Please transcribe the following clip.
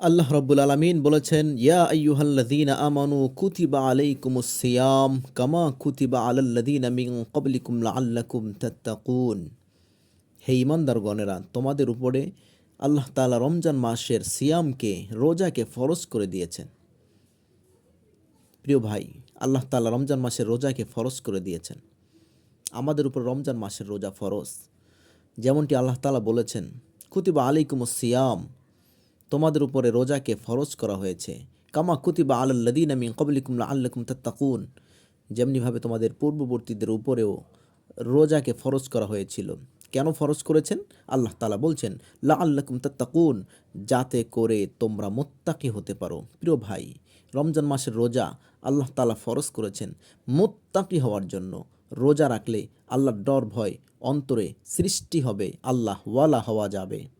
আল্লাহ রব্বুল আলমিন বলেছেন, ইয়া আইয়ুহাল্লাযীনা আমানু কুতিবা আলাইকুমুস সিয়াম কামা কুতিবা আলাল্লাযীনা মিন ক্বাবলিকুম লাআল্লাকুম তাত্তাকুন। হে ইমানদারগণেরা তোমাদের উপরে আল্লাহ তাআলা রমজান মাসের সিয়ামকে, রোজাকে ফরজ করে দিয়েছেন। প্রিয় ভাই, আল্লাহ তাআলা রমজান মাসের রোজাকে ফরজ করে দিয়েছেন। আমাদের উপর রমজান মাসের রোজা ফরজ। যেমনটি আল্লাহ তাআলা বলেছেন, কুতিবা আলাইকুমুস সিয়াম তোমাদের উপরে রোজাকে ফরজ করা হয়েছে। কামা কুতিবা আলাল্লাদিন আমি কবলিকুম আল্লাকুম তাত্তাকুন। যেমনিভাবে তোমাদের পূর্ববর্তীদের উপরেও রোজাকে ফরজ করা হয়েছিল। কেন ফরজ করেছেন? আল্লাহ তালা বলছেন লা আল্লাকুম তাত্তাকুন, যাতে করে তোমরা মোত্তাকি হতে পারো। প্রিয় ভাই, রমজান মাসের রোজা আল্লাহ তালা ফরজ করেছেন মোত্তাকি হওয়ার জন্য। রোজা রাখলে আল্লাহর ডর ভয় অন্তরে সৃষ্টি হবে, আল্লাহ ওয়ালা হওয়া যাবে।